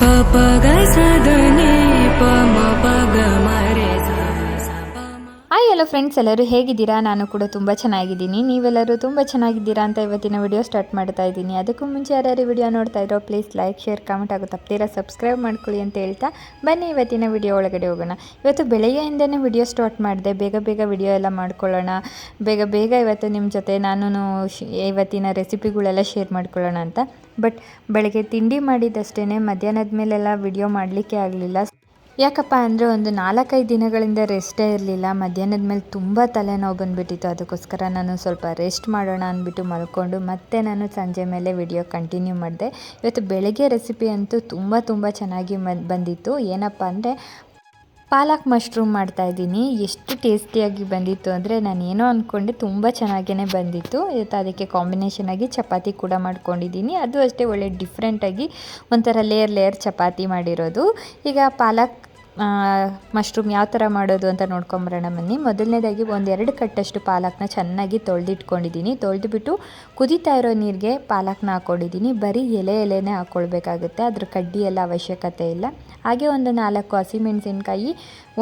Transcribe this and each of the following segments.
पापा hello friends ಎಲ್ಲರೂ ಹೇಗಿದ್ದೀರಾ? ನಾನು ಕೂಡ ತುಂಬ ಚೆನ್ನಾಗಿದ್ದೀನಿ. ನೀವೆಲ್ಲರೂ ತುಂಬ ಚೆನ್ನಾಗಿದ್ದೀರಾ ಅಂತ ಇವತ್ತಿನ ವಿಡಿಯೋ ಸ್ಟಾರ್ಟ್ ಮಾಡ್ತಾ ಇದ್ದೀನಿ. ಅದಕ್ಕೂ ಮುಂಚೆ ಯಾರ್ಯಾರು ವಿಡಿಯೋ ನೋಡ್ತಾ ಇರೋ ಪ್ಲೀಸ್ ಲೈಕ್ ಶೇರ್ ಕಮೆಂಟ್ ಆಗೋ ತಪ್ಪತೀರಾ ಸಬ್ಸ್ಕ್ರೈಬ್ ಮಾಡ್ಕೊಳ್ಳಿ ಅಂತ ಹೇಳ್ತಾ ಬನ್ನಿ ಇವತ್ತಿನ ವಿಡಿಯೋ ಒಳಗಡೆ ಹೋಗೋಣ. ಇವತ್ತು ಬೆಳಗ್ಗೆಯಿಂದನೇ ವಿಡಿಯೋ ಸ್ಟಾರ್ಟ್ ಮಾಡಿದೆ. ಬೇಗ ಬೇಗ ವಿಡಿಯೋ ಎಲ್ಲ ಮಾಡ್ಕೊಳ್ಳೋಣ. ಬೇಗ ಬೇಗ ಇವತ್ತು ನಿಮ್ಮ ಜೊತೆ ನಾನು ಇವತ್ತಿನ ರೆಸಿಪಿಗಳೆಲ್ಲ ಶೇರ್ ಮಾಡ್ಕೊಳ್ಳೋಣ ಅಂತ. ಬಟ್ ಬೆಳಗ್ಗೆ ತಿಂಡಿ ಮಾಡಿದ್ದಷ್ಟೇ ಮಧ್ಯಾಹ್ನದ ಮೇಲೆಲ್ಲ ವಿಡಿಯೋ ಮಾಡಲಿಕ್ಕೆ ಆಗಲಿಲ್ಲ. ಯಾಕಪ್ಪ ಅಂದರೆ ಒಂದು ನಾಲ್ಕೈದು ದಿನಗಳಿಂದ ರೆಸ್ಟೇ ಇರಲಿಲ್ಲ. ಮಧ್ಯಾಹ್ನದ ಮೇಲೆ ತುಂಬ ತಲೆನೋವು ಬಂದುಬಿಟ್ಟಿತ್ತು. ಅದಕ್ಕೋಸ್ಕರ ನಾನು ಸ್ವಲ್ಪ ರೆಸ್ಟ್ ಮಾಡೋಣ ಅಂದ್ಬಿಟ್ಟು ಮಲ್ಕೊಂಡು ಮತ್ತೆ ನಾನು ಸಂಜೆ ಮೇಲೆ ವಿಡಿಯೋ ಕಂಟಿನ್ಯೂ ಮಾಡಿದೆ. ಇವತ್ತು ಬೆಳಗ್ಗೆ ರೆಸಿಪಿ ಅಂತೂ ತುಂಬ ತುಂಬ ಚೆನ್ನಾಗಿ ಬಂದಿತ್ತು. ಏನಪ್ಪ ಅಂದರೆ ಪಾಲಕ್ ಮಶ್ರೂಮ್ ಮಾಡ್ತಾಯಿದ್ದೀನಿ ಎಷ್ಟು ಟೇಸ್ಟಿಯಾಗಿ ಬಂದಿತ್ತು ಅಂದರೆ ನಾನು ಏನೋ ಅಂದ್ಕೊಂಡೆ ತುಂಬ ಚೆನ್ನಾಗೇ ಬಂದಿತ್ತು. ಇವತ್ತು ಅದಕ್ಕೆ ಕಾಂಬಿನೇಷನ್ ಆಗಿ ಚಪಾತಿ ಕೂಡ ಮಾಡ್ಕೊಂಡಿದ್ದೀನಿ. ಅದು ಅಷ್ಟೇ ಒಳ್ಳೆ ಡಿಫ್ರೆಂಟಾಗಿ ಒಂಥರ ಲೇಯರ್ ಲೇಯರ್ ಚಪಾತಿ ಮಾಡಿರೋದು. ಈಗ ಪಾಲಕ್ ಮಶ್ರೂಮ್ ಯಾವ ಥರ ಮಾಡೋದು ಅಂತ ನೋಡ್ಕೊಂಬರೋಣ ಬನ್ನಿ. ಮೊದಲನೇದಾಗಿ ಒಂದೆರಡು ಕಟ್ಟಷ್ಟು ಪಾಲಕ್ನ ಚೆನ್ನಾಗಿ ತೊಳೆದಿಟ್ಕೊಂಡಿದ್ದೀನಿ. ತೊಳೆದುಬಿಟ್ಟು ಕುದೀತಾ ಇರೋ ನೀರಿಗೆ ಪಾಲಕ್ನ ಹಾಕ್ಕೊಂಡಿದ್ದೀನಿ. ಬರೀ ಎಲೆ ಎಲೆನೇ ಹಾಕ್ಕೊಳ್ಬೇಕಾಗುತ್ತೆ. ಅದ್ರ ಕಡ್ಡಿ ಎಲ್ಲ ಅವಶ್ಯಕತೆ ಇಲ್ಲ. ಹಾಗೆ ಒಂದು ನಾಲ್ಕು ಹಸಿಮೆಣಸಿನ್ಕಾಯಿ,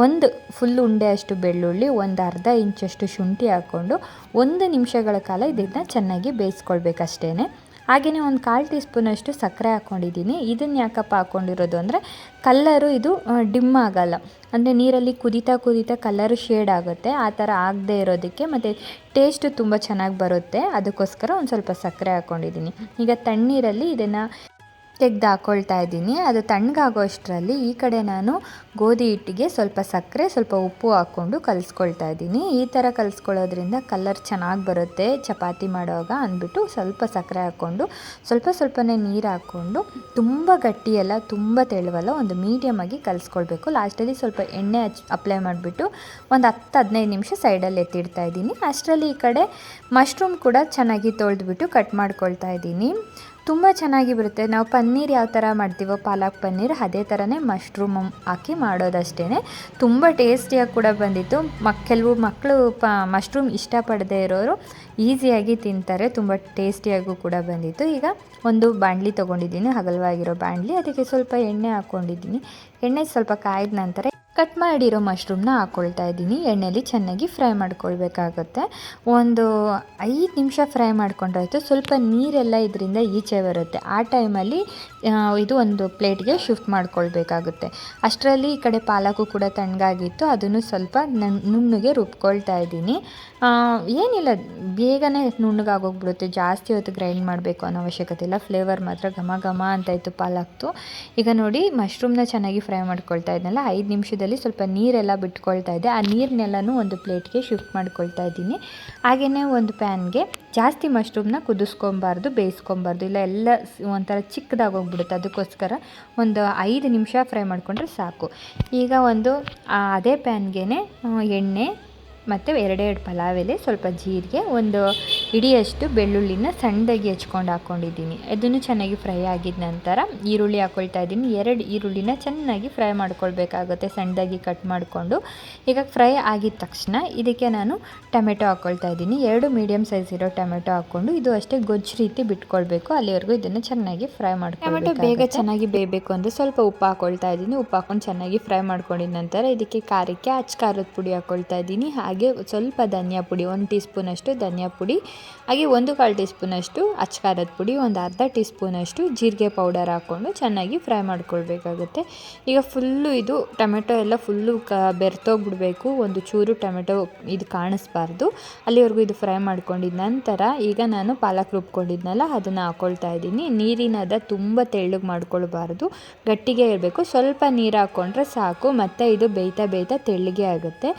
ಒಂದು ಫುಲ್ ಉಂಡೆ ಅಷ್ಟು ಬೆಳ್ಳುಳ್ಳಿ, ಒಂದು ಅರ್ಧ ಇಂಚಷ್ಟು ಶುಂಠಿ ಹಾಕ್ಕೊಂಡು ಒಂದು ನಿಮಿಷಗಳ ಕಾಲ ಇದನ್ನು ಚೆನ್ನಾಗಿ ಬೇಯಿಸ್ಕೊಳ್ಬೇಕಷ್ಟೇ ಹಾಗೆಯೇ ಒಂದು ಕಾಲು ಟೀ ಸ್ಪೂನಷ್ಟು ಸಕ್ಕರೆ ಹಾಕ್ಕೊಂಡಿದ್ದೀನಿ. ಇದನ್ನು ಯಾಕಪ್ಪ ಹಾಕ್ಕೊಂಡಿರೋದು ಅಂದರೆ, ಕಲ್ಲರು ಇದು ಡಿಮ್ ಆಗಲ್ಲ. ಅಂದರೆ ನೀರಲ್ಲಿ ಕುದೀತಾ ಕುದೀತಾ ಕಲ್ಲರು ಶೇಡ್ ಆಗುತ್ತೆ. ಆ ಥರ ಆಗದೇ ಇರೋದಕ್ಕೆ ಮತ್ತು ಟೇಸ್ಟು ತುಂಬ ಚೆನ್ನಾಗಿ ಬರುತ್ತೆ. ಅದಕ್ಕೋಸ್ಕರ ಒಂದು ಸ್ವಲ್ಪ ಸಕ್ಕರೆ ಹಾಕ್ಕೊಂಡಿದ್ದೀನಿ. ಈಗ ತಣ್ಣೀರಲ್ಲಿ ಇದನ್ನು ತೆಗ್ದು ಹಾಕ್ಕೊಳ್ತಾ ಇದ್ದೀನಿ. ಅದು ತಣ್ಣಗಾಗೋ ಅಷ್ಟರಲ್ಲಿ ಈ ಕಡೆ ನಾನು ಗೋಧಿ ಹಿಟ್ಟಿಗೆ ಸ್ವಲ್ಪ ಸಕ್ಕರೆ, ಸ್ವಲ್ಪ ಉಪ್ಪು ಹಾಕ್ಕೊಂಡು ಕಲಿಸ್ಕೊಳ್ತಾ ಇದ್ದೀನಿ. ಈ ಥರ ಕಲಿಸ್ಕೊಳ್ಳೋದ್ರಿಂದ ಕಲರ್ ಚೆನ್ನಾಗಿ ಬರುತ್ತೆ. ಚಪಾತಿ ಮಾಡುವಾಗ ಅಂದ್ಬಿಟ್ಟು ಸ್ವಲ್ಪ ಸಕ್ಕರೆ ಹಾಕ್ಕೊಂಡು, ಸ್ವಲ್ಪ ಸ್ವಲ್ಪನೇ ನೀರು ಹಾಕ್ಕೊಂಡು ತುಂಬ ಗಟ್ಟಿಯಲ್ಲ, ತುಂಬ ತೆಳುವಲ್ಲ ಒಂದು ಮೀಡಿಯಮ್ ಆಗಿ ಕಲಿಸ್ಕೊಳ್ಬೇಕು. ಲಾಸ್ಟಲ್ಲಿ ಸ್ವಲ್ಪ ಎಣ್ಣೆ ಹಚ್ ಅಪ್ಲೈ ಮಾಡಿಬಿಟ್ಟು ಒಂದು ಹತ್ತು, ಹದಿನೈದು ನಿಮಿಷ ಸೈಡಲ್ಲಿ ಎತ್ತಿಡ್ತಾ ಇದ್ದೀನಿ. ಅಷ್ಟರಲ್ಲಿ ಈ ಕಡೆ ಮಶ್ರೂಮ್ ಕೂಡ ಚೆನ್ನಾಗಿ ತೊಳೆದ್ಬಿಟ್ಟು ಕಟ್ ಮಾಡ್ಕೊಳ್ತಾ ಇದ್ದೀನಿ. ತುಂಬ ಚೆನ್ನಾಗಿ ಬರುತ್ತೆ. ನಾವು ಪನ್ನೀರ್ ಯಾವ ಥರ ಮಾಡ್ತೀವೋ ಪಾಲಕ್ ಪನ್ನೀರ್, ಅದೇ ಥರನೇ ಮಶ್ರೂಮ್ ಹಾಕಿ ಮಾಡೋದಷ್ಟೇ ತುಂಬ ಟೇಸ್ಟಿಯಾಗಿ ಕೂಡ ಬಂದಿತ್ತು. ಮಕ್ ಕೆಲವು ಮಕ್ಕಳು ಪ, ಮಶ್ರೂಮ್ ಇಷ್ಟಪಡದೇ ಇರೋರು ಈಸಿಯಾಗಿ ತಿಂತಾರೆ. ತುಂಬ ಟೇಸ್ಟಿಯಾಗೂ ಕೂಡ ಬಂದಿತ್ತು. ಈಗ ಒಂದು ಬಾಣಲಿ ತೊಗೊಂಡಿದ್ದೀನಿ. ಹಗಲವಾಗಿರೋ ಬಾಣಲಿ ಅದಕ್ಕೆ ಸ್ವಲ್ಪ ಎಣ್ಣೆ ಹಾಕ್ಕೊಂಡಿದ್ದೀನಿ ಎಣ್ಣೆ ಸ್ವಲ್ಪ ಕಾಯ್ದ ನಂತರ ಕಟ್ ಮಾಡಿರೋ ಮಶ್ರೂಮ್ನ ಹಾಕ್ಕೊಳ್ತಾ ಇದ್ದೀನಿ. ಎಣ್ಣೆಯಲ್ಲಿ ಚೆನ್ನಾಗಿ ಫ್ರೈ ಮಾಡ್ಕೊಳ್ಬೇಕಾಗುತ್ತೆ. ಒಂದು ಐದು ನಿಮಿಷ ಫ್ರೈ ಮಾಡ್ಕೊಂಡ್ರಾಯ್ತು. ಸ್ವಲ್ಪ ನೀರೆಲ್ಲ ಇದರಿಂದ ಈಚೆ ಬರುತ್ತೆ. ಆ ಟೈಮಲ್ಲಿ ಇದು ಒಂದು ಪ್ಲೇಟ್ಗೆ ಶಿಫ್ಟ್ ಮಾಡ್ಕೊಳ್ಬೇಕಾಗುತ್ತೆ. ಅಷ್ಟರಲ್ಲಿ ಈ ಕಡೆ ಪಾಲಕು ಕೂಡ ತಣ್ಣಗಾಗಿತ್ತು. ಅದನ್ನು ಸ್ವಲ್ಪ ನುಣ್ಣಗೆ ರುಬ್ಕೊಳ್ತಾ ಇದ್ದೀನಿ. ಏನಿಲ್ಲ. ಬೇಗನೆ ನುಣ್ಣಗಾಗೋಗ್ಬಿಡುತ್ತೆ. ಜಾಸ್ತಿ ಹೊತ್ತು ಗ್ರೈಂಡ್ ಮಾಡಬೇಕು ಅನ್ನೋ ಅವಶ್ಯಕತೆ ಇಲ್ಲ. ಫ್ಲೇವರ್ ಮಾತ್ರ ಘಮ ಘಮ ಅಂತ ಇತ್ತು ಪಾಲಕ್ತು ಈಗ ನೋಡಿ, ಮಶ್ರೂಮ್ನ ಚೆನ್ನಾಗಿ ಫ್ರೈ ಮಾಡ್ಕೊಳ್ತಾ ಇದ್ನಲ್ಲ. ಐದು ನಿಮಿಷದಲ್ಲಿ ಸ್ವಲ್ಪ ನೀರೆಲ್ಲ ಬಿಟ್ಕೊಳ್ತಾ ಇದೆ ಆ ನೀರನ್ನೆಲ್ಲನೂ ಒಂದು ಪ್ಲೇಟ್ಗೆ ಶಿಫ್ಟ್ ಮಾಡ್ಕೊಳ್ತಾ ಇದ್ದೀನಿ. ಹಾಗೆಯೇ ಒಂದು ಪ್ಯಾನ್ಗೆ ಜಾಸ್ತಿ ಮಶ್ರೂಮ್ನ ಕುದಿಸ್ಕೊಬಾರ್ದು, ಬೇಯಿಸ್ಕೊಬಾರ್ದು. ಇಲ್ಲ ಎಲ್ಲ ಒಂಥರ ಚಿಕ್ಕದಾಗೋಗ್ಬಿಡುತ್ತೆ ಅದಕ್ಕೋಸ್ಕರ ಒಂದು ಐದು ನಿಮಿಷ ಫ್ರೈ ಮಾಡಿಕೊಂಡ್ರೆ ಸಾಕು. ಈಗ ಒಂದು ಅದೇ ಪ್ಯಾನ್ಗೆ ಎಣ್ಣೆ ಮತ್ತು ಎರಡೆರಡು ಪಲಾವ್ ಎಲೆ ಸ್ವಲ್ಪ ಜೀರಿಗೆ ಒಂದು ಇಡಿಯಷ್ಟು ಬೆಳ್ಳುಳ್ಳಿನ ಸಣ್ಣದಾಗಿ ಹೆಚ್ಕೊಂಡು ಹಾಕ್ಕೊಂಡಿದ್ದೀನಿ ಅದನ್ನು ಚೆನ್ನಾಗಿ ಫ್ರೈ ಆಗಿದ ನಂತರ ಈರುಳ್ಳಿ ಹಾಕ್ಕೊಳ್ತಾ ಇದ್ದೀನಿ. ಎರಡು ಈರುಳ್ಳಿನ ಚೆನ್ನಾಗಿ ಫ್ರೈ ಮಾಡ್ಕೊಳ್ಬೇಕಾಗುತ್ತೆ ಸಣ್ಣದಾಗಿ ಕಟ್ ಮಾಡಿಕೊಂಡು. ಈಗ ಫ್ರೈ ಆಗಿದ ತಕ್ಷಣ ಇದಕ್ಕೆ ನಾನು ಟೊಮೆಟೊ ಹಾಕ್ಕೊಳ್ತಾ ಇದ್ದೀನಿ. ಎರಡು ಮೀಡಿಯಮ್ ಸೈಜ್ ಇರೋ ಟೊಮೆಟೊ ಹಾಕ್ಕೊಂಡು ಇದು ಅಷ್ಟೇ ಗೊಜ್ಜು ರೀತಿ ಬಿಟ್ಕೊಳ್ಬೇಕು. ಅಲ್ಲಿವರೆಗೂ ಇದನ್ನು ಚೆನ್ನಾಗಿ ಫ್ರೈ ಮಾಡ್ಕೊಳ್ಬೇಕು ಟೊಮೆಟೊ ಬೇಗ ಚೆನ್ನಾಗಿ ಬೇಯಬೇಕು ಅಂದರೆ ಸ್ವಲ್ಪ ಉಪ್ಪು ಹಾಕ್ಕೊಳ್ತಾ ಇದ್ದೀನಿ. ಉಪ್ಪು ಹಾಕ್ಕೊಂಡು ಚೆನ್ನಾಗಿ ಫ್ರೈ ಮಾಡ್ಕೊಂಡಿದ ನಂತರ ಇದಕ್ಕೆ ಖಾರಕ್ಕೆ ಅಚ್ಚ ಖಾರದ ಪುಡಿ ಹಾಕ್ಕೊಳ್ತಾ ಇದ್ದೀನಿ. ಹಾಗೆ ಸ್ವಲ್ಪ ಧನಿಯಾ ಪುಡಿ, ಒಂದು ಟೀ ಸ್ಪೂನಷ್ಟು ಧನಿಯಾ ಪುಡಿ, ಹಾಗೆ ಒಂದು ಕಾಲು ಟೀ ಸ್ಪೂನಷ್ಟು ಅಚ್ಚ ಖಾರದ ಪುಡಿ, ಒಂದು ಅರ್ಧ ಟೀ ಸ್ಪೂನಷ್ಟು ಜೀರಿಗೆ ಪೌಡರ್ ಹಾಕ್ಕೊಂಡು ಚೆನ್ನಾಗಿ ಫ್ರೈ ಮಾಡ್ಕೊಳ್ಬೇಕಾಗುತ್ತೆ. ಈಗ ಫುಲ್ಲು ಇದು ಟೊಮೆಟೊ ಎಲ್ಲ ಫುಲ್ಲು ಕ ಬೆರ್ತೋಗ್ಬಿಡ್ಬೇಕು ಒಂದು ಚೂರು ಟೊಮೆಟೊ ಇದು ಕಾಣಿಸ್ಬಾರ್ದು. ಅಲ್ಲಿವರೆಗೂ ಇದು ಫ್ರೈ ಮಾಡ್ಕೊಂಡಿದ ನಂತರ ಈಗ ನಾನು ಪಾಲಕ್ ರುಬ್ಕೊಂಡಿದ್ನಲ್ಲ, ಅದನ್ನು ಹಾಕ್ಕೊಳ್ತಾ ಇದ್ದೀನಿ. ನೀರಿನ ಅದ ತುಂಬ ತೆಳ್ಳಗೆ ಮಾಡ್ಕೊಳ್ಬಾರ್ದು, ಗಟ್ಟಿಗೆ ಇರಬೇಕು. ಸ್ವಲ್ಪ ನೀರು ಹಾಕ್ಕೊಂಡ್ರೆ ಸಾಕು, ಮತ್ತು ಇದು ಬೇಯ್ತಾ ಬೇಯ್ತಾ ತೆಳ್ಳಗೆ ಆಗುತ್ತೆ.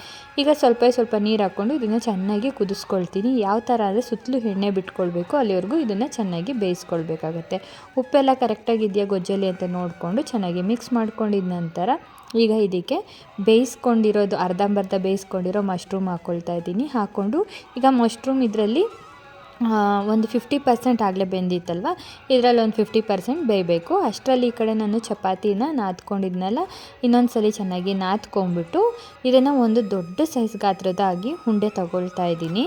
ಈಗ ಸ್ವಲ್ಪ ಸ್ವಲ್ಪ ನೀರು ಹಾಕ್ಕೊಂಡು ಇದನ್ನು ಚೆನ್ನಾಗಿ ಕುದಿಸ್ಕೊಳ್ತೀನಿ. ಯಾವ ಥರ ಆದರೆ ಸುತ್ತಲೂ ಎಣ್ಣೆ ಬಿಟ್ಕೊಳ್ಬೇಕು. ಅಲ್ಲಿವರೆಗೂ ಇದನ್ನು ಚೆನ್ನಾಗಿ ಬೇಯಿಸ್ಕೊಳ್ಬೇಕಾಗತ್ತೆ. ಉಪ್ಪೆಲ್ಲ ಕರೆಕ್ಟಾಗಿ ಇದೆಯಾ ಗೊಜ್ಜಲ್ಲಿ ಅಂತ ನೋಡಿಕೊಂಡು ಚೆನ್ನಾಗಿ ಮಿಕ್ಸ್ ಮಾಡ್ಕೊಂಡಿದ ನಂತರ ಈಗ ಇದಕ್ಕೆ ಬೇಯಿಸ್ಕೊಂಡಿರೋದು ಅರ್ಧಂಬರ್ಧ ಬೇಯಿಸ್ಕೊಂಡಿರೋ ಮಶ್ರೂಮ್ ಹಾಕ್ಕೊಳ್ತಾ ಇದ್ದೀನಿ. ಹಾಕ್ಕೊಂಡು ಈಗ ಮಶ್ರೂಮ್ ಇದರಲ್ಲಿ ಒಂದು ಫಿಫ್ಟಿ ಪರ್ಸೆಂಟ್ ಆಗಲೇ ಬೆಂದಿತ್ತಲ್ವ? ಇದರಲ್ಲಿ ಒಂದು ಫಿಫ್ಟಿ ಪರ್ಸೆಂಟ್ ಬೇಯಬೇಕು. ಅಷ್ಟರಲ್ಲಿ ಈ ಕಡೆ ನಾನು ಚಪಾತಿನ ನಾದ್ಕೊಂಡಿದ್ನಲ್ಲ ಇನ್ನೊಂದು ಸಲ ಚೆನ್ನಾಗಿ ನಾದ್ಕೊಂಡ್ಬಿಟ್ಟು ಇದನ್ನು ಒಂದು ದೊಡ್ಡ ಸೈಜ್ ಗಾತ್ರದಾಗಿ ಉಂಡೆ ತಗೊಳ್ತಾ ಇದ್ದೀನಿ.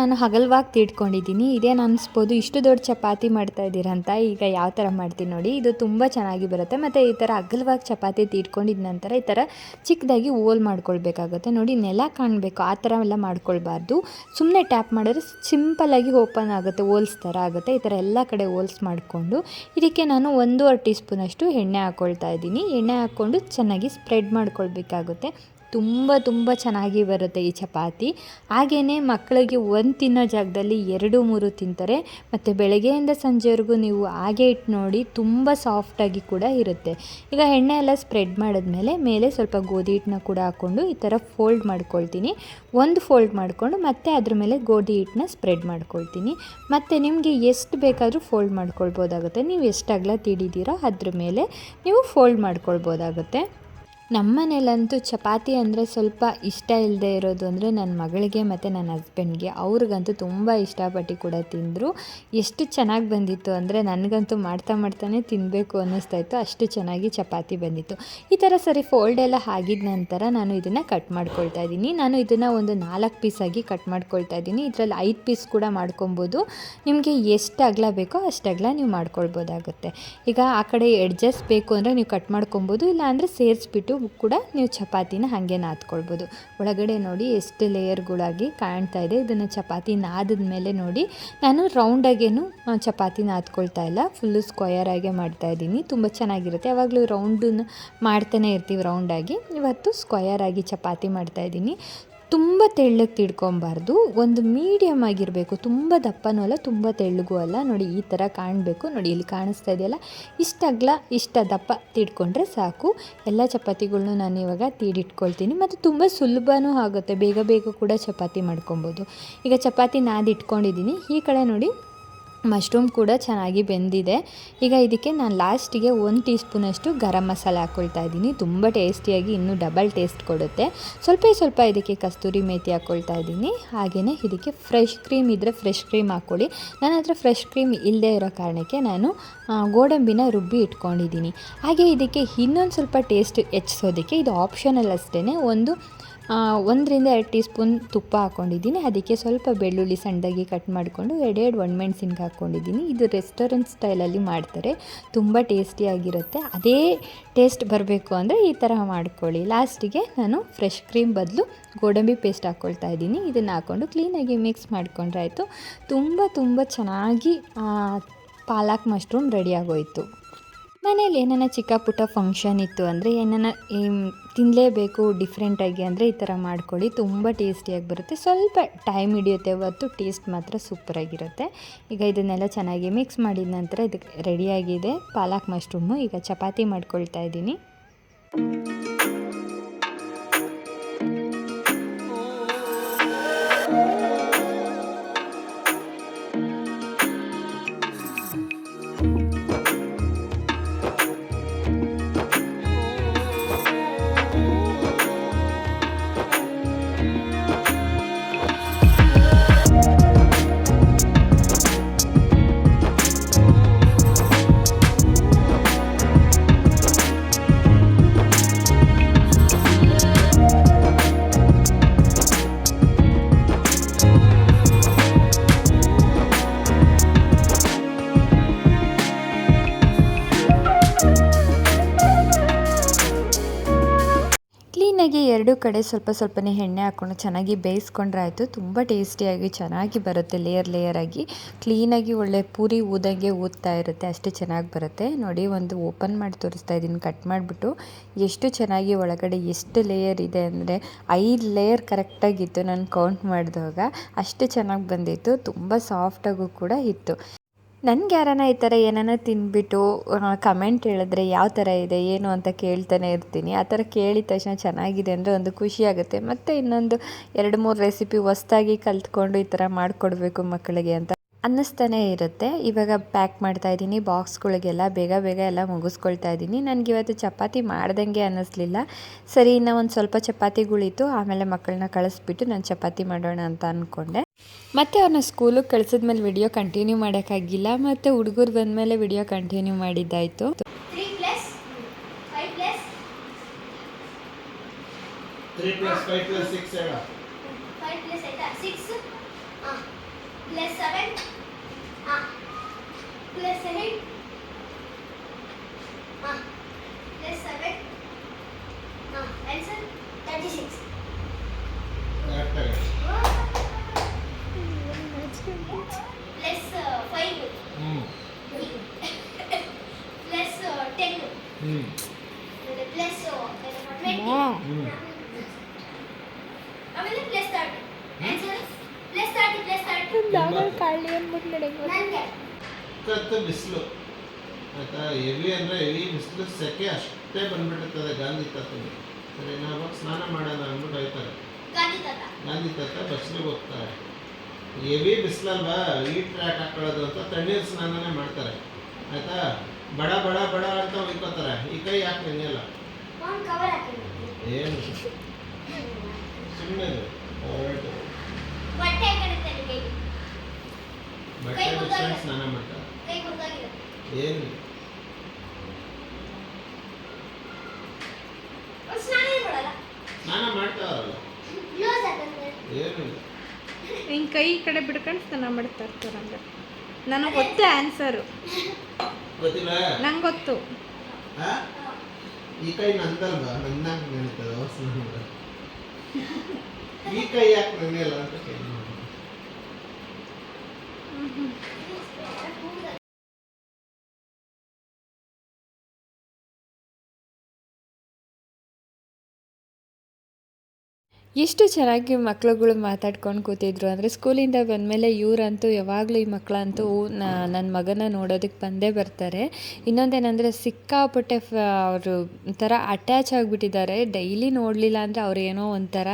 ನಾನು ಹಗಲ್ವಾಗಿ ತಿಡ್ಕೊಂಡಿದ್ದೀನಿ. ಇದೇನು ಅನಿಸ್ಬೋದು ಇಷ್ಟು ದೊಡ್ಡ ಚಪಾತಿ ಮಾಡ್ತಾ ಇದ್ದೀರಂತ. ಈಗ ಯಾವ ಥರ ಮಾಡ್ತೀನಿ ನೋಡಿ. ಇದು ತುಂಬ ಚೆನ್ನಾಗಿ ಬರುತ್ತೆ. ಮತ್ತು ಈ ಥರ ಅಗಲವಾಗಿ ಚಪಾತಿ ತೀಟ್ಕೊಂಡಿದ ನಂತರ ಈ ಥರ ಚಿಕ್ಕದಾಗಿ ಓಲ್ ಮಾಡ್ಕೊಳ್ಬೇಕಾಗುತ್ತೆ. ನೋಡಿ, ನೆಲ ಕಾಣಬೇಕು. ಆ ಥರ ಎಲ್ಲ ಮಾಡ್ಕೊಳ್ಬಾರ್ದು. ಸುಮ್ಮನೆ ಟ್ಯಾಪ್ ಮಾಡಿದ್ರೆ ಸಿಂಪಲ್ಲಾಗಿ ಓಪನ್ ಆಗುತ್ತೆ. ಓಲ್ಸ್ ಥರ ಆಗುತ್ತೆ. ಈ ಥರ ಎಲ್ಲ ಕಡೆ ಓಲ್ಸ್ ಮಾಡಿಕೊಂಡು ಇದಕ್ಕೆ ನಾನು ಒಂದೂವರೆ ಟೀ ಸ್ಪೂನಷ್ಟು ಎಣ್ಣೆ ಹಾಕ್ಕೊಳ್ತಾ ಇದ್ದೀನಿ. ಎಣ್ಣೆ ಹಾಕ್ಕೊಂಡು ಚೆನ್ನಾಗಿ ಸ್ಪ್ರೆಡ್ ಮಾಡ್ಕೊಳ್ಬೇಕಾಗುತ್ತೆ. ತುಂಬ ತುಂಬ ಚೆನ್ನಾಗಿ ಬರುತ್ತೆ ಈ ಚಪಾತಿ. ಹಾಗೆಯೇ ಮಕ್ಕಳಿಗೆ ಒಂದು ತಿನ್ನೋ ಜಾಗದಲ್ಲಿ ಎರಡು, ಮೂರು ತಿಂತಾರೆ. ಮತ್ತು ಬೆಳಗ್ಗೆಯಿಂದ ಸಂಜೆವರೆಗೂ ನೀವು ಹಾಗೆ ಇಟ್ಟು ನೋಡಿ ತುಂಬ ಸಾಫ್ಟಾಗಿ ಕೂಡ ಇರುತ್ತೆ. ಈಗ ಎಣ್ಣೆ ಎಲ್ಲ ಸ್ಪ್ರೆಡ್ ಮಾಡಿದ್ಮೇಲೆ ಮೇಲೆ ಸ್ವಲ್ಪ ಗೋಧಿ ಹಿಟ್ಟನ್ನ ಕೂಡ ಹಾಕ್ಕೊಂಡು ಈ ಥರ ಫೋಲ್ಡ್ ಮಾಡ್ಕೊಳ್ತೀನಿ. ಒಂದು ಫೋಲ್ಡ್ ಮಾಡಿಕೊಂಡು ಮತ್ತೆ ಅದ್ರ ಮೇಲೆ ಗೋಧಿ ಹಿಟ್ಟನ್ನ ಸ್ಪ್ರೆಡ್ ಮಾಡ್ಕೊಳ್ತೀನಿ. ಮತ್ತು ನಿಮಗೆ ಎಷ್ಟು ಬೇಕಾದರೂ ಫೋಲ್ಡ್ ಮಾಡ್ಕೊಳ್ಬೋದಾಗುತ್ತೆ. ನೀವು ಎಷ್ಟು ಅಗಲ ತಿಡಿದ್ದೀರೋ ಅದ್ರ ಮೇಲೆ ನೀವು ಫೋಲ್ಡ್ ಮಾಡ್ಕೊಳ್ಬೋದಾಗುತ್ತೆ. ನಮ್ಮ ಮನೇಲಂತೂ ಚಪಾತಿ ಅಂದರೆ ಸ್ವಲ್ಪ ಇಷ್ಟ ಇಲ್ಲದೆ ಇರೋದು ಅಂದರೆ ನನ್ನ ಮಗಳಿಗೆ ಮತ್ತು ನನ್ನ ಹಸ್ಬೆಂಡ್ಗೆ ಅವ್ರಿಗಂತೂ ತುಂಬ ಇಷ್ಟಪಟ್ಟು ಕೂಡ ತಿಂದರು. ಎಷ್ಟು ಚೆನ್ನಾಗಿ ಬಂದಿತ್ತು ಅಂದರೆ ನನಗಂತೂ ಮಾಡ್ತಾ ಮಾಡ್ತಾನೆ ತಿನ್ನಬೇಕು ಅನ್ನಿಸ್ತಾ ಇತ್ತು. ಅಷ್ಟು ಚೆನ್ನಾಗಿ ಚಪಾತಿ ಬಂದಿತ್ತು. ಈ ಥರ ಸರಿ ಫೋಲ್ಡ್ ಎಲ್ಲ ಆಗಿದ ನಂತರ ನಾನು ಇದನ್ನು ಕಟ್ ಮಾಡ್ಕೊಳ್ತಾ ಇದ್ದೀನಿ. ನಾನು ಇದನ್ನು ಒಂದು ನಾಲ್ಕು ಪೀಸಾಗಿ ಕಟ್ ಮಾಡ್ಕೊಳ್ತಾ ಇದ್ದೀನಿ. ಇದರಲ್ಲಿ ಐದು ಪೀಸ್ ಕೂಡ ಮಾಡ್ಕೊಬೋದು ನಿಮಗೆ ಎಷ್ಟು ಅಗಲ ಬೇಕೋ ಅಷ್ಟು ಅಗಲ ನೀವು ಮಾಡ್ಕೊಳ್ಬೋದಾಗುತ್ತೆ. ಈಗ ಆ ಕಡೆ ಎಡ್ಜಸ್ ಬೇಕು ಅಂದರೆ ನೀವು ಕಟ್ ಮಾಡ್ಕೊಬೋದು ಇಲ್ಲ ಅಂದರೆ ಸೇರಿಸ್ಬಿಟ್ಟು ಕೂಡ ನೀವು ಚಪಾತಿನ ಹಾಗೆ ನಾದ್ಕೊಳ್ಬೋದು. ಒಳಗಡೆ ನೋಡಿ ಎಷ್ಟು ಲೇಯರ್ಗಳಾಗಿ ಕಾಣ್ತಾ ಇದೆ. ಇದನ್ನು ಚಪಾತಿ ನಾದಿದ ಮೇಲೆ ನೋಡಿ. ನಾನು ರೌಂಡಾಗೇನು ಚಪಾತಿ ನಾದ್ಕೊಳ್ತಾ ಇಲ್ಲ. ಫುಲ್ಲು ಸ್ಕ್ವಯರ್ ಆಗೇ ಮಾಡ್ತಾ ಇದ್ದೀನಿ. ತುಂಬ ಚೆನ್ನಾಗಿರುತ್ತೆ. ಯಾವಾಗಲೂ ರೌಂಡನ್ನು ಮಾಡ್ತಾನೆ ಇರ್ತೀವಿ ರೌಂಡಾಗಿ ಇವತ್ತು ಸ್ಕ್ವಯರ್ ಆಗಿ ಚಪಾತಿ ಮಾಡ್ತಾ ಇದ್ದೀನಿ. ತುಂಬ ತೆಳ್ಳಗೆ ತಿಳ್ಕೊಬಾರ್ದು ಒಂದು ಮೀಡಿಯಮ್ ಆಗಿರಬೇಕು. ತುಂಬ ದಪ್ಪನೂ ಅಲ್ಲ, ತುಂಬ ತೆಳ್ಳಗೂ ಅಲ್ಲ. ನೋಡಿ, ಈ ಥರ ಕಾಣಬೇಕು. ನೋಡಿ, ಇಲ್ಲಿ ಕಾಣಿಸ್ತಾ ಇದೆಯಲ್ಲ? ಇಷ್ಟು ಅಗ್ಲ, ಇಷ್ಟ ದಪ್ಪ ತಿಡ್ಕೊಂಡ್ರೆ ಸಾಕು. ಎಲ್ಲ ಚಪಾತಿಗಳ್ನು ನಾನು ಇವಾಗ ತೀಡಿಟ್ಕೊಳ್ತೀನಿ. ಮತ್ತು ತುಂಬ ಸುಲಭನೂ ಆಗುತ್ತೆ. ಬೇಗ ಬೇಗ ಕೂಡ ಚಪಾತಿ ಮಾಡ್ಕೊಬೋದು. ಈಗ ಚಪಾತಿ ನಾದಿಟ್ಕೊಂಡಿದ್ದೀನಿ ಈ ಕಡೆ ನೋಡಿ ಮಶ್ರೂಮ್ ಕೂಡ ಚೆನ್ನಾಗಿ ಬೆಂದಿದೆ. ಈಗ ಇದಕ್ಕೆ ನಾನು ಲಾಸ್ಟಿಗೆ ಒಂದು ಟೀ ಸ್ಪೂನಷ್ಟು ಗರಂ ಮಸಾಲೆ ಹಾಕ್ಕೊಳ್ತಾ ಇದ್ದೀನಿ. ತುಂಬ ಟೇಸ್ಟಿಯಾಗಿ ಇನ್ನೂ ಡಬಲ್ ಟೇಸ್ಟ್ ಕೊಡುತ್ತೆ. ಸ್ವಲ್ಪ ಸ್ವಲ್ಪ ಇದಕ್ಕೆ ಕಸ್ತೂರಿ ಮೇಥಿ ಹಾಕ್ಕೊಳ್ತಾ ಇದ್ದೀನಿ. ಹಾಗೆಯೇ ಇದಕ್ಕೆ ಫ್ರೆಶ್ ಕ್ರೀಮ್ ಇದ್ದರೆ ಫ್ರೆಶ್ ಕ್ರೀಮ್ ಹಾಕ್ಕೊಳ್ಳಿ. ನನ್ನ ಹತ್ರ ಫ್ರೆಶ್ ಕ್ರೀಮ್ ಇಲ್ಲದೆ ಇರೋ ಕಾರಣಕ್ಕೆ ನಾನು ಗೋಡಂಬಿನ ರುಬ್ಬಿ ಇಟ್ಕೊಂಡಿದ್ದೀನಿ. ಹಾಗೆ ಇದಕ್ಕೆ ಇನ್ನೊಂದು ಸ್ವಲ್ಪ ಟೇಸ್ಟ್ ಹೆಚ್ಚಿಸೋದಕ್ಕೆ ಇದು ಆಪ್ಷನಲ್ ಅಷ್ಟೇ ಒಂದು ಒಂದರಿಂದ ಎರಡು ಟೀ ಸ್ಪೂನ್ ತುಪ್ಪ ಹಾಕ್ಕೊಂಡಿದ್ದೀನಿ. ಅದಕ್ಕೆ ಸ್ವಲ್ಪ ಬೆಳ್ಳುಳ್ಳಿ ಸಣ್ಣದಾಗಿ ಕಟ್ ಮಾಡಿಕೊಂಡು ಎರಡೆರಡು ಮೆಣಸಿನ ಹಾಕ್ಕೊಂಡಿದ್ದೀನಿ. ಇದು ರೆಸ್ಟೋರೆಂಟ್ ಸ್ಟೈಲಲ್ಲಿ ಮಾಡ್ತಾರೆ. ತುಂಬ ಟೇಸ್ಟಿಯಾಗಿರುತ್ತೆ ಅದೇ ಟೇಸ್ಟ್ ಬರಬೇಕು ಅಂದರೆ ಈ ಥರ ಮಾಡ್ಕೊಳ್ಳಿ. ಲಾಸ್ಟಿಗೆ ನಾನು ಫ್ರೆಶ್ ಕ್ರೀಮ್ ಬದಲು ಗೋಡಂಬಿ ಪೇಸ್ಟ್ ಹಾಕ್ಕೊಳ್ತಾ ಇದ್ದೀನಿ. ಇದನ್ನು ಹಾಕ್ಕೊಂಡು ಕ್ಲೀನಾಗಿ ಮಿಕ್ಸ್ ಮಾಡ್ಕೊಂಡ್ರೆ ಆಯಿತು. ತುಂಬ ತುಂಬ ಚೆನ್ನಾಗಿ ಪಾಲಕ್ ಮಶ್ರೂಮ್ ರೆಡಿ ಆಗೋಯಿತು. ಮನೇಲಿ ಏನಾನ ಚಿಕ್ಕ ಪುಟ್ಟ ಫಂಕ್ಷನ್ ಇತ್ತು ಅಂದರೆ ಏನಾನ ತಿನ್ನಲೇಬೇಕು ಡಿಫ್ರೆಂಟಾಗಿ ಅಂದರೆ ಈ ಥರ ಮಾಡ್ಕೊಳ್ಳಿ. ತುಂಬ ಟೇಸ್ಟಿಯಾಗಿ ಬರುತ್ತೆ. ಸ್ವಲ್ಪ ಟೈಮ್ ಹಿಡಿಯುತ್ತೆ ಹೊತ್ತು ಟೇಸ್ಟ್ ಮಾತ್ರ ಸೂಪರಾಗಿರುತ್ತೆ ಈಗ ಇದನ್ನೆಲ್ಲ ಚೆನ್ನಾಗಿ ಮಿಕ್ಸ್ ಮಾಡಿದ ನಂತರ ಇದಕ್ಕೆ ರೆಡಿಯಾಗಿದೆ ಪಾಲಕ್ ಮಶ್ರೂಮು ಈಗ ಚಪಾತಿ ಮಾಡ್ಕೊಳ್ತಾ ಇದ್ದೀನಿ. ಕಡೆ ಸ್ವಲ್ಪ ಸ್ವಲ್ಪನೇ ಎಣ್ಣೆ ಹಾಕ್ಕೊಂಡು ಚೆನ್ನಾಗಿ ಬೇಯಿಸ್ಕೊಂಡ್ರೆ ಆಯಿತು ತುಂಬ ಟೇಸ್ಟಿಯಾಗಿ ಚೆನ್ನಾಗಿ ಬರುತ್ತೆ ಲೇಯರ್ ಲೇಯರ್ ಆಗಿ. ಕ್ಲೀನಾಗಿ ಒಳ್ಳೆ ಪೂರಿ ಊದಂಗೆ ಊದ್ತಾ ಇರುತ್ತೆ. ಅಷ್ಟು ಚೆನ್ನಾಗಿ ಬರುತ್ತೆ. ನೋಡಿ, ಒಂದು ಓಪನ್ ಮಾಡಿ ತೋರಿಸ್ತಾ ಇದ್ದೀನಿ. ಕಟ್ ಮಾಡಿಬಿಟ್ಟು ಎಷ್ಟು ಚೆನ್ನಾಗಿ ಒಳಗಡೆ ಎಷ್ಟು ಲೇಯರ್ ಇದೆ ಅಂದರೆ ಐದು ಲೇಯರ್ ಕರೆಕ್ಟಾಗಿತ್ತು ನಾನು ಕೌಂಟ್ ಮಾಡಿದಾಗ ಅಷ್ಟು ಚೆನ್ನಾಗಿ ಬಂದಿತ್ತು. ತುಂಬ ಸಾಫ್ಟಾಗೂ ಕೂಡ ಇತ್ತು. ನನಗೆ ಯಾರನ್ನ ಈ ಥರ ಏನಾನ ತಿಂದ್ಬಿಟ್ಟು ಕಮೆಂಟ್ ಹೇಳಿದ್ರೆ ಯಾವ ಥರ ಇದೆ, ಏನು ಅಂತ ಕೇಳ್ತಾನೆ ಇರ್ತೀನಿ. ಆ ಥರ ಕೇಳಿದ ತಕ್ಷಣ ಚೆನ್ನಾಗಿದೆ ಅಂದರೆ ಒಂದು ಖುಷಿ ಆಗುತ್ತೆ. ಮತ್ತು ಇನ್ನೊಂದು ಎರಡು ಮೂರು ರೆಸಿಪಿ ಹೊಸ್ದಾಗಿ ಕಲ್ತ್ಕೊಂಡು ಈ ಥರ ಮಾಡಿಕೊಡ್ಬೇಕು ಮಕ್ಕಳಿಗೆ ಅಂತ ಅನ್ನಿಸ್ತಾನೆ ಇರುತ್ತೆ. ಇವಾಗ ಪ್ಯಾಕ್ ಮಾಡ್ತಾ ಇದ್ದೀನಿ ಬಾಕ್ಸ್ಗಳಿಗೆಲ್ಲ ಬೇಗ ಬೇಗ ಎಲ್ಲ ಮುಗಿಸ್ಕೊಳ್ತಾ ಇದ್ದೀನಿ. ನನಗೆ ಇವತ್ತು ಚಪಾತಿ ಮಾಡ್ದಂಗೆ ಅನ್ನಿಸ್ಲಿಲ್ಲ. ಸರಿ, ಇನ್ನೂ ಒಂದು ಸ್ವಲ್ಪ ಚಪಾತಿಗಳಿತ್ತು, ಆಮೇಲೆ ಮಕ್ಕಳನ್ನ ಕಳಿಸ್ಬಿಟ್ಟು ನಾನು ಚಪಾತಿ ಮಾಡೋಣ ಅಂತ ಅಂದ್ಕೊಂಡೆ ಮತ್ತು ಅವ್ರನ್ನ ಸ್ಕೂಲಿಗೆ ಕಳಿಸಿದ ಮೇಲೆ ವಿಡಿಯೋ ಕಂಟಿನ್ಯೂ ಮಾಡೋಕ್ಕಾಗಿಲ್ಲ ಮತ್ತೆ ಹುಡುಗರು ಬಂದ ಮೇಲೆ ವಿಡಿಯೋ ಕಂಟಿನ್ಯೂ ಮಾಡಿದ್ದಾಯಿತು. Plus 7 plus? 7 answer 36 ಬಿಸಿಲು ಸೆಕೆ ಅಷ್ಟೇ ಬಂದ್ಬಿಟ್ಟಿರ್ತದೆ ಗಾಂಧಿ ತಾತನಿಗೆ ಸರಿ ನಾವು ಸ್ನಾನ ಮಾಡೋಣ ಅಂದ್ಬಿಟ್ಟು ಹೋಗ್ತಾರೆ ಗಾಂಧಿ ತಾತ? ಬಸ್ಸಿಗೆ ಹೋಗ್ತಾರೆ. ಎವಿ ಬಿಸಿಲಲ್ವಾ ಈ ಟ್ರ್ಯಾಕ್ ಹಾಕೊಳ್ಳೋದು ಅಂತ ತಣ್ಣೀರು ಸ್ನಾನನೇ ಮಾಡ್ತಾರೆ. ಆಯಿತಾ? ಬಡ ಬಡ ಬಡ ಅಂತ ಹೊಯ್ಕೋತಾರೆ. ಈ ಕೈ ಯಾಕೆ ನೆನೆಯಲ್ಲ? ಏನು? ಸುಮ್ಮನೆ ಬಟ್ಟೆ ಸ್ನಾನ ಮಾಡ್ತಾರೆ ಏನು ಒಂದು ಸ್ನಾನ ಏನ್ ಮಾಡಲ್ಲ ಸ್ನಾನ ಆಗಂದ್ರೆ ಏನು? ಹಿಂಗೆ ಕೈ ಈ ಕಡೆ ಬಿಡ್ಕೊಂಡು ಸ್ನಾನ ಮಾಡ್ತಾ ಇರ್ತಾರೆ ಹಂಗೆ. ನನಗೆ ಗೊತ್ತೇ ಆನ್ಸರು ಗೊತ್ತಿಲ್ಲ? ನಂಗೆ ಗೊತ್ತು. ಆ? ಈ ಕೈ ನಂದಲ್ವ? ನಂದಂಗೆ ನೆನೀತದ ಈ ಕೈ ಯಾಕೆ ನೆನೆಯಲ್ಲ ಅಂತ ಕೇಳಿ ಎಷ್ಟು ಚೆನ್ನಾಗಿ ಮಕ್ಳುಗಳು ಮಾತಾಡ್ಕೊಂಡು ಕೂತಿದ್ರು ಅಂದರೆ ಸ್ಕೂಲಿಂದ ಬಂದಮೇಲೆ ಇವರಂತೂ ಯಾವಾಗಲೂ ಈ ಮಕ್ಕಳಂತೂ ನನ್ನ ಮಗನ ನೋಡೋದಕ್ಕೆ ಬಂದೇ ಬರ್ತಾರೆ. ಇನ್ನೊಂದೇನೆಂದರೆ ಸಿಕ್ಕಾಪಟ್ಟೆ ಫ, ಅವರು ಒಂಥರ ಅಟ್ಯಾಚ್ ಆಗಿಬಿಟ್ಟಿದ್ದಾರೆ. ಡೈಲಿ ನೋಡಲಿಲ್ಲ ಅಂದರೆ ಅವ್ರು ಏನೋ ಒಂಥರ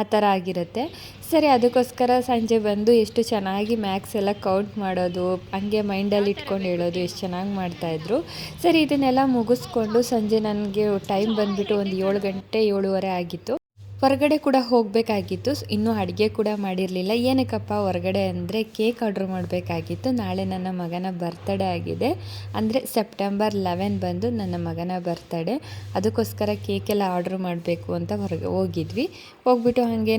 ಆ ಥರ ಆಗಿರುತ್ತೆ. ಸರಿ, ಅದಕ್ಕೋಸ್ಕರ ಸಂಜೆ ಬಂದು ಎಷ್ಟು ಚೆನ್ನಾಗಿ ಮ್ಯಾಕ್ಸ್ ಎಲ್ಲ ಕೌಂಟ್ ಮಾಡೋದು, ಹಂಗೆ ಮೈಂಡಲ್ಲಿ ಇಟ್ಕೊಂಡು ಹೇಳೋದು ಎಷ್ಟು ಚೆನ್ನಾಗಿ ಮಾಡ್ತಾಯಿದ್ರು ಸರಿ, ಇದನ್ನೆಲ್ಲ ಮುಗಿಸ್ಕೊಂಡು ಸಂಜೆ ನನಗೆ ಟೈಮ್ ಬಂದುಬಿಟ್ಟು ಒಂದು ಏಳು ಗಂಟೆ ಏಳುವರೆ ಆಗಿತ್ತು. ಹೊರಗಡೆ ಕೂಡ ಹೋಗಬೇಕಾಗಿತ್ತು. ಇನ್ನೂ ಅಡುಗೆ ಕೂಡ ಮಾಡಿರಲಿಲ್ಲ. ಏನಕ್ಕಪ್ಪ ಹೊರಗಡೆ ಅಂದರೆ ಕೇಕ್ ಆರ್ಡ್ರ್ ಮಾಡಬೇಕಾಗಿತ್ತು. ನಾಳೆ ನನ್ನ ಮಗನ ಬರ್ತಡೇ ಆಗಿದೆ. ಅಂದರೆ ಸೆಪ್ಟೆಂಬರ್ ಲೆವೆನ್ ಬಂದು ನನ್ನ ಮಗನ ಬರ್ತಡೇ ಅದಕ್ಕೋಸ್ಕರ ಕೇಕೆಲ್ಲ ಆರ್ಡ್ರ್ ಮಾಡಬೇಕು ಅಂತ ಹೊರಗೆ, ಹೋಗಿದ್ವಿ. ಹೋಗ್ಬಿಟ್ಟು ಹಾಗೇ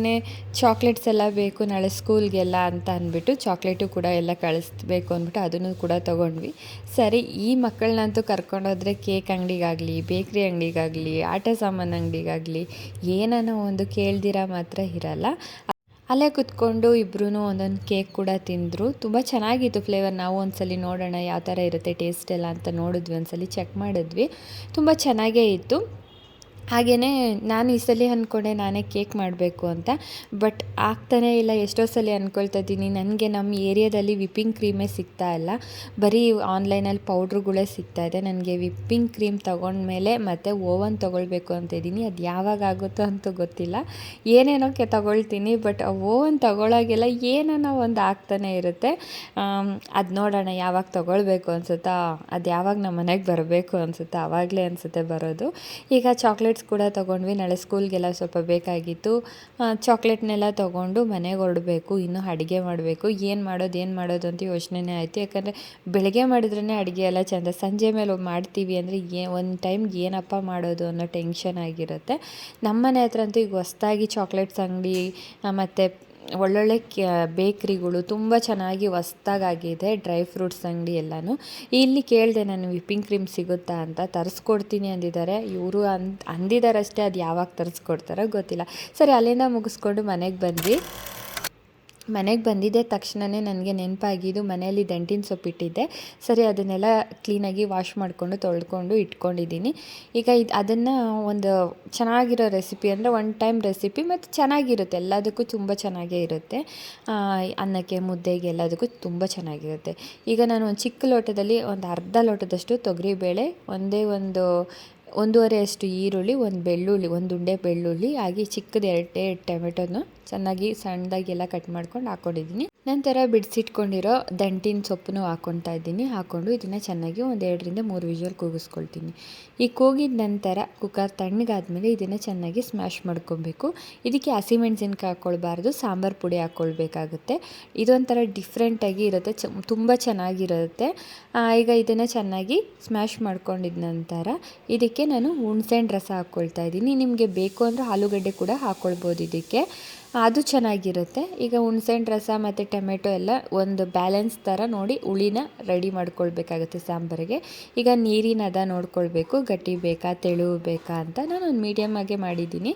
ಚಾಕ್ಲೇಟ್ಸ್ ಎಲ್ಲ ಬೇಕು ನಾಳೆ ಸ್ಕೂಲ್ಗೆಲ್ಲ ಅಂತ ಅಂದ್ಬಿಟ್ಟು ಚಾಕ್ಲೇಟು ಕೂಡ ಎಲ್ಲ ಕಳಿಸ್ಬೇಕು ಅಂದ್ಬಿಟ್ಟು ಅದನ್ನು ಕೂಡ ತೊಗೊಂಡ್ವಿ. ಸರಿ, ಈ ಮಕ್ಕಳನ್ನಂತೂ ಕರ್ಕೊಂಡೋದ್ರೆ ಕೇಕ್ ಅಂಗಡಿಗಾಗಲಿ ಬೇಕ್ರಿ ಅಂಗಡಿಗಾಗಲಿ, ಆಟ ಸಾಮಾನು ಅಂಗಡಿಗಾಗಲಿ ಏನನ್ನ ಒಂದು ಕೇಳ್ದಿರ ಮಾತ್ರ ಇರಲ್ಲ. ಅಲ್ಲೇ ಕುತ್ಕೊಂಡು ಇಬ್ಬರೂ ಒಂದೊಂದು ಕೇಕ್ ಕೂಡ ತಿಂದರು. ತುಂಬ ಚೆನ್ನಾಗಿತ್ತು ಫ್ಲೇವರ್ ನಾವು ಒಂದ್ಸಲಿ ನೋಡೋಣ ಯಾವ ಥರ ಇರುತ್ತೆ ಟೇಸ್ಟ್ ಎಲ್ಲ ಅಂತ ನೋಡಿದ್ವಿ, ಒಂದ್ಸಲಿ ಚೆಕ್ ಮಾಡಿದ್ವಿ. ತುಂಬ ಚೆನ್ನಾಗೇ ಇತ್ತು. ಹಾಗೆಯೇ ನಾನು ಈ ಸಲ ಅಂದ್ಕೊಂಡೆ ನಾನೇ ಕೇಕ್ ಮಾಡಬೇಕು ಅಂತ. ಬಟ್ ಆಗ್ತಾನೇ ಇಲ್ಲ, ಎಷ್ಟೋ ಸಲ ಅಂದ್ಕೊಳ್ತಾ ಇದ್ದೀನಿ. ನನಗೆ ನಮ್ಮ ಏರಿಯಾದಲ್ಲಿ ವಿಪ್ಪಿಂಗ್ ಕ್ರೀಮೇ ಸಿಗ್ತಾ ಇಲ್ಲ. ಬರೀ ಆನ್ಲೈನಲ್ಲಿ ಪೌಡ್ರುಗಳೇ ಸಿಗ್ತಾ ಇದೆ. ನನಗೆ ವಿಪ್ಪಿಂಗ್ ಕ್ರೀಮ್ ತೊಗೊಂಡ್ಮೇಲೆ ಮತ್ತು ಓವನ್ ತೊಗೊಳ್ಬೇಕು ಅಂತ ಇದ್ದೀನಿ. ಅದು ಯಾವಾಗ ಆಗುತ್ತೋ ಅಂತೂ ಗೊತ್ತಿಲ್ಲ. ಏನೇನೋಕ್ಕೆ ತೊಗೊಳ್ತೀನಿ, ಬಟ್ ಓವನ್ ತೊಗೊಳೋಗೆಲ್ಲ ಏನೋ ಒಂದು ಆಗ್ತಾನೆ ಇರುತ್ತೆ. ಅದು ನೋಡೋಣ ಯಾವಾಗ ತೊಗೊಳ್ಬೇಕು ಅನ್ಸುತ್ತಾ, ಅದು ಯಾವಾಗ ನಮ್ಮ ಮನೆಗೆ ಬರಬೇಕು ಅನಿಸುತ್ತೆ ಆವಾಗಲೇ ಅನಿಸುತ್ತೆ ಬರೋದು. ಈಗ ಚಾಕ್ಲೇಟ್ಸ್ ಕೂಡ ತೊಗೊಂಡ್ವಿ. ನಾಳೆ ಸ್ಕೂಲ್ಗೆಲ್ಲ ಸ್ವಲ್ಪ ಬೇಕಾಗಿತ್ತು. ಚಾಕ್ಲೇಟ್ನೆಲ್ಲ ತೊಗೊಂಡು ಮನೆಗೆ ಹೊರಡಬೇಕು. ಇನ್ನೂ ಅಡುಗೆ ಮಾಡಬೇಕು. ಏನು ಮಾಡೋದು ಏನು ಮಾಡೋದು ಅಂತ ಯೋಚನೆನೇ ಆಯಿತು. ಯಾಕಂದರೆ ಬೆಳಗ್ಗೆ ಮಾಡಿದ್ರೇ ಅಡುಗೆ ಎಲ್ಲ ಚೆಂದ. ಸಂಜೆ ಮೇಲೆ ಮಾಡ್ತೀವಿ ಅಂದರೆ ಏ, ಒಂದು ಟೈಮ್ಗೆ ಏನಪ್ಪ ಮಾಡೋದು ಅನ್ನೋ ಟೆನ್ಷನ್ ಆಗಿರುತ್ತೆ. ನಮ್ಮ ಮನೆ ಹತ್ರ ಅಂತೂ ಈಗ ಹೊಸ್ದಾಗಿ ಚಾಕ್ಲೇಟ್ಸ್ ಅಂಗಡಿ ಮತ್ತು ಒಳ್ಳೊಳ್ಳೆ ಬೇಕ್ರಿಗಳು ತುಂಬ ಚೆನ್ನಾಗಿ ಹೊಸ್ದಾಗಾಗಿದೆ, ಡ್ರೈ ಫ್ರೂಟ್ಸ್ ಅಂಗಡಿ ಎಲ್ಲನೂ. ಇಲ್ಲಿ ಕೇಳಿದೆ ನಾನು ವಿಪ್ಪಿಂಗ್ ಕ್ರೀಮ್ ಸಿಗುತ್ತಾ ಅಂತ ತರಿಸ್ಕೊಡ್ತೀನಿ ಅಂದಿದ್ದಾರೆ. ಇವರು ಅಂದ್, ಅಂದಿದ್ದಾರಷ್ಟೇ ಅದು ಯಾವಾಗ ತರಿಸ್ಕೊಡ್ತಾರೋ ಗೊತ್ತಿಲ್ಲ. ಸರಿ, ಅಲ್ಲಿಂದ ಮುಗಿಸ್ಕೊಂಡು ಮನೆಗೆ ಬಂದ್ವಿ. ಮನೆಗೆ ಬಂದಿದ್ದೆ ತಕ್ಷಣವೇ ನನಗೆ ನೆನಪಾಗಿದ್ದು ಮನೆಯಲ್ಲಿ ದಂಟಿನ ಸೊಪ್ಪು ಇಟ್ಟಿದ್ದೆ ಸರಿ, ಅದನ್ನೆಲ್ಲ ಕ್ಲೀನಾಗಿ ವಾಶ್ ಮಾಡಿಕೊಂಡು ತೊಳ್ಕೊಂಡು ಇಟ್ಕೊಂಡಿದ್ದೀನಿ. ಈಗ ಇದು, ಅದನ್ನು ಒಂದು ಚೆನ್ನಾಗಿರೋ ರೆಸಿಪಿ ಅಂದರೆ ಒನ್ ಟೈಮ್ ರೆಸಿಪಿ ಮತ್ತು ಚೆನ್ನಾಗಿರುತ್ತೆ. ಎಲ್ಲದಕ್ಕೂ ತುಂಬ ಚೆನ್ನಾಗೇ ಇರುತ್ತೆ. ಅನ್ನಕ್ಕೆ, ಮುದ್ದೆಗೆ ಎಲ್ಲದಕ್ಕೂ ತುಂಬ ಚೆನ್ನಾಗಿರುತ್ತೆ. ಈಗ ನಾನು ಒಂದು ಚಿಕ್ಕ ಲೋಟದಲ್ಲಿ ಒಂದು ಅರ್ಧ ಲೋಟದಷ್ಟು ತೊಗರಿಬೇಳೆ, ಒಂದೇ ಒಂದು ಒಂದೂವರೆ ಅಷ್ಟು ಈರುಳ್ಳಿ, ಒಂದು ಬೆಳ್ಳುಳ್ಳಿ, ಒಂದು ಉಂಡೆ ಬೆಳ್ಳುಳ್ಳಿ ಹಾಗೆ ಚಿಕ್ಕದು ಎರಡು ಟೊಮೆಟೊನ ಚೆನ್ನಾಗಿ ಸಣ್ಣದಾಗಿ ಎಲ್ಲ ಕಟ್ ಮಾಡ್ಕೊಂಡು ಹಾಕ್ಕೊಂಡಿದ್ದೀನಿ ನಂತರ ಬಿಡಿಸಿಟ್ಕೊಂಡಿರೋ ದಂಟಿನ ಸೊಪ್ಪನ್ನು ಹಾಕ್ಕೊತಾ ಇದ್ದೀನಿ. ಹಾಕ್ಕೊಂಡು ಇದನ್ನು ಚೆನ್ನಾಗಿ ಒಂದು ಎರಡರಿಂದ ಮೂರು ವಿಜುವಲ್ ಕೂಗಿಸ್ಕೊಳ್ತೀನಿ. ಈ ಕೂಗಿದ ನಂತರ ಕುಕ್ಕರ್ ತಣ್ಣಗಾದ್ಮೇಲೆ ಇದನ್ನು ಚೆನ್ನಾಗಿ ಸ್ಮ್ಯಾಶ್ ಮಾಡ್ಕೊಬೇಕು. ಇದಕ್ಕೆ ಹಸಿಮೆಣ್ಸಿನ್ಕಾಯಿ ಹಾಕ್ಕೊಳ್ಬಾರ್ದು ಸಾಂಬಾರು ಪುಡಿ ಹಾಕ್ಕೊಳ್ಬೇಕಾಗುತ್ತೆ ಇದೊಂಥರ ಡಿಫ್ರೆಂಟಾಗಿ ಇರುತ್ತೆ, ಚ, ತುಂಬ ಚೆನ್ನಾಗಿರುತ್ತೆ. ಈಗ ಇದನ್ನು ಚೆನ್ನಾಗಿ ಸ್ಮ್ಯಾಶ್ ಮಾಡ್ಕೊಂಡಿದ ನಂತರ ಇದಕ್ಕೆ ಇದಕ್ಕೆ ನಾನು ಹುಣ್ಸೆಹಣ್ಣು ರಸ ಹಾಕ್ಕೊಳ್ತಾ ಇದ್ದೀನಿ. ನಿಮಗೆ ಬೇಕು ಅಂದರೆ ಆಲೂಗಡ್ಡೆ ಕೂಡ ಹಾಕ್ಕೊಳ್ಬೋದು ಇದಕ್ಕೆ. ಅದು ಚೆನ್ನಾಗಿರುತ್ತೆ. ಈಗ ಹುಣ್ಸೆಹಣ್ಣು ರಸ ಮತ್ತು ಟೊಮೆಟೊ ಎಲ್ಲ ಒಂದು ಬ್ಯಾಲೆನ್ಸ್ ಥರ ನೋಡಿ ಹುಳಿನ ರೆಡಿ ಮಾಡ್ಕೊಳ್ಬೇಕಾಗುತ್ತೆ ಸಾಂಬಾರಿಗೆ. ಈಗ ನೀರಿನ ಅದ ನೋಡ್ಕೊಳ್ಬೇಕು, ಗಟ್ಟಿ ಬೇಕಾ, ತೆಳು ಬೇಕಾ ಅಂತ ನಾನು ಒಂದು ಮೀಡಿಯಮ್ ಆಗೇ ಮಾಡಿದ್ದೀನಿ.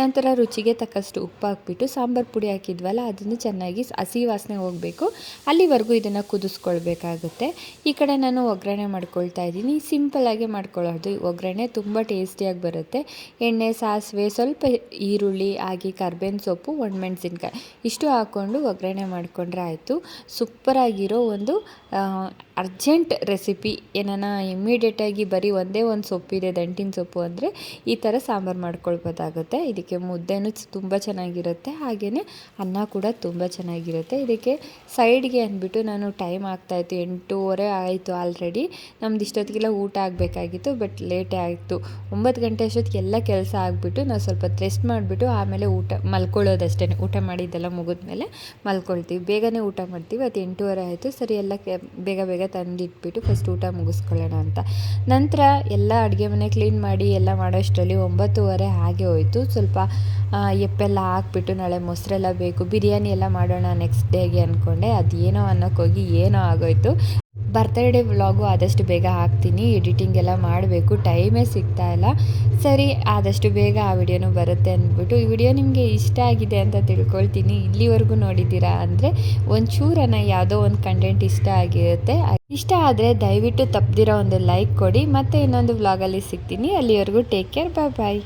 ನಂತರ ರುಚಿಗೆ ತಕ್ಕಷ್ಟು ಉಪ್ಪು ಹಾಕ್ಬಿಟ್ಟು ಸಾಂಬಾರು ಪುಡಿ ಹಾಕಿದ್ವಲ್ಲ, ಅದನ್ನು ಚೆನ್ನಾಗಿ ಹಸಿ ವಾಸನೆ ಹೋಗಬೇಕು. ಅಲ್ಲಿವರೆಗೂ ಇದನ್ನು ಕುದಿಸ್ಕೊಳ್ಬೇಕಾಗುತ್ತೆ. ಈ ಕಡೆ ನಾನು ಒಗ್ಗರಣೆ ಮಾಡ್ಕೊಳ್ತಾ ಇದ್ದೀನಿ. ಸಿಂಪಲ್ಲಾಗಿ ಮಾಡ್ಕೊಳ್ಳೋದು. ಒಗ್ಗರಣೆ ತುಂಬ ಟೇಸ್ಟಿಯಾಗಿ ಬರುತ್ತೆ. ಎಣ್ಣೆ, ಸಾಸಿವೆ, ಸ್ವಲ್ಪ ಈರುಳ್ಳಿ, ಹಾಗೆ ಕರ್ಬೇವಿನ ಸೊಪ್ಪು, ಒಣಮೆಣ್ಸಿನ್ಕಾಯಿ, ಇಷ್ಟು ಹಾಕ್ಕೊಂಡು ಒಗ್ಗರಣೆ ಮಾಡಿಕೊಂಡ್ರೆ ಆಯಿತು. ಸೂಪರಾಗಿರೋ ಒಂದು ಅರ್ಜೆಂಟ್ ರೆಸಿಪಿ ಏನಾನ ಇಮ್ಮಿಡಿಯೇಟಾಗಿ ಬರೀ ಒಂದೇ ಒಂದು ಸೊಪ್ಪಿದೆ ದಂಟಿನ ಸೊಪ್ಪು ಅಂದರೆ ಈ ಥರ ಸಾಂಬಾರು ಮಾಡ್ಕೊಳ್ಬೋದಾಗುತ್ತೆ. ಇದಕ್ಕೆ ಮುದ್ದೆನೂ ತುಂಬ ಚೆನ್ನಾಗಿರುತ್ತೆ ಹಾಗೆಯೇ ಅನ್ನ ಕೂಡ ತುಂಬ ಚೆನ್ನಾಗಿರುತ್ತೆ. ಇದಕ್ಕೆ ಸೈಡ್ಗೆ ಅಂದ್ಬಿಟ್ಟು ನಾನು ಟೈಮ್ ಆಗ್ತಾಯಿತ್ತು ಎಂಟೂವರೆ ಆಯಿತು ಆಲ್ರೆಡಿ. ನಮ್ದು ಇಷ್ಟೊತ್ತಿಗೆಲ್ಲ ಊಟ ಆಗಬೇಕಾಗಿತ್ತು, ಬಟ್ ಲೇಟೇ ಆಯಿತು. ಒಂಬತ್ತು ಗಂಟೆ ಅಷ್ಟೊತ್ತಿಗೆಲ್ಲ ಕೆಲಸ ಆಗಿಬಿಟ್ಟು ನಾವು ಸ್ವಲ್ಪ ರೆಸ್ಟ್ ಮಾಡಿಬಿಟ್ಟು ಆಮೇಲೆ ಊಟ ಮಲ್ಕೊಳ್ಳೋದಷ್ಟೇ ಊಟ ಮಾಡಿದ್ದೆಲ್ಲ ಮುಗಿದ್ಮೇಲೆ ಮಲ್ಕೊಳ್ತೀವಿ. ಬೇಗನೆ ಊಟ ಮಾಡ್ತೀವಿ, ಅದು ಎಂಟೂವರೆ ಆಯಿತು. ಸರಿ, ಎಲ್ಲ ಕೆ ಬೇಗ ಬೇಗ ತಂದಿಟ್ಬಿಟ್ಟು ಫಸ್ಟ್ ಊಟ ಮುಗಿಸ್ಕೊಳ್ಳೋಣ ಅಂತ. ನಂತರ ಎಲ್ಲ ಅಡುಗೆ ಮನೆ ಕ್ಲೀನ್ ಮಾಡಿ ಎಲ್ಲ ಮಾಡೋಷ್ಟರಲ್ಲಿ ಒಂಬತ್ತುವರೆ ಹಾಗೆ ಹೋಯಿತು. ಸ್ವಲ್ಪ ಎಪ್ಪೆಲ್ಲ ಹಾಕ್ಬಿಟ್ಟು ನಾಳೆ ಮೊಸರೆಲ್ಲ ಬೇಕು, ಬಿರಿಯಾನಿ ಎಲ್ಲ ಮಾಡೋಣ ನೆಕ್ಸ್ಟ್ ಡೇಗೆ ಅಂದ್ಕೊಂಡೆ ಅದೇನೋ ಅನ್ನೋಕ್ಕೋಗಿ ಏನೋ ಆಗೋಯ್ತು. ಬರ್ತಡೇ ವ್ಲಾಗು ಆದಷ್ಟು ಬೇಗ ಹಾಕ್ತೀನಿ, ಎಡಿಟಿಂಗ್ ಎಲ್ಲ ಮಾಡಬೇಕು, ಟೈಮೇ ಸಿಗ್ತಾ ಇಲ್ಲ. ಸರಿ, ಆದಷ್ಟು ಬೇಗ ಆ ವಿಡಿಯೋನೂ ಬರುತ್ತೆ ಅಂದ್ಬಿಟ್ಟು, ಈ ವಿಡಿಯೋ ನಿಮಗೆ ಇಷ್ಟ ಆಗಿದೆ ಅಂತ ತಿಳ್ಕೊಳ್ತೀನಿ. ಇಲ್ಲಿವರೆಗೂ ನೋಡಿದ್ದೀರಾ ಅಂದರೆ ಒಂಚೂರನ್ನ ಯಾವುದೋ ಒಂದು ಕಂಟೆಂಟ್ ಇಷ್ಟ ಆಗಿರುತ್ತೆ. ಇಷ್ಟ ಆದರೆ ದಯವಿಟ್ಟು ತಪ್ಪದಿರೋ ಒಂದು ಲೈಕ್ ಕೊಡಿ, ಮತ್ತೆ ಇನ್ನೊಂದು ವ್ಲಾಗಲ್ಲಿ ಸಿಗ್ತೀನಿ. ಅಲ್ಲಿವರೆಗೂ ಟೇಕ್ ಕೇರ್ ಬಾಯ್ ಬಾಯ್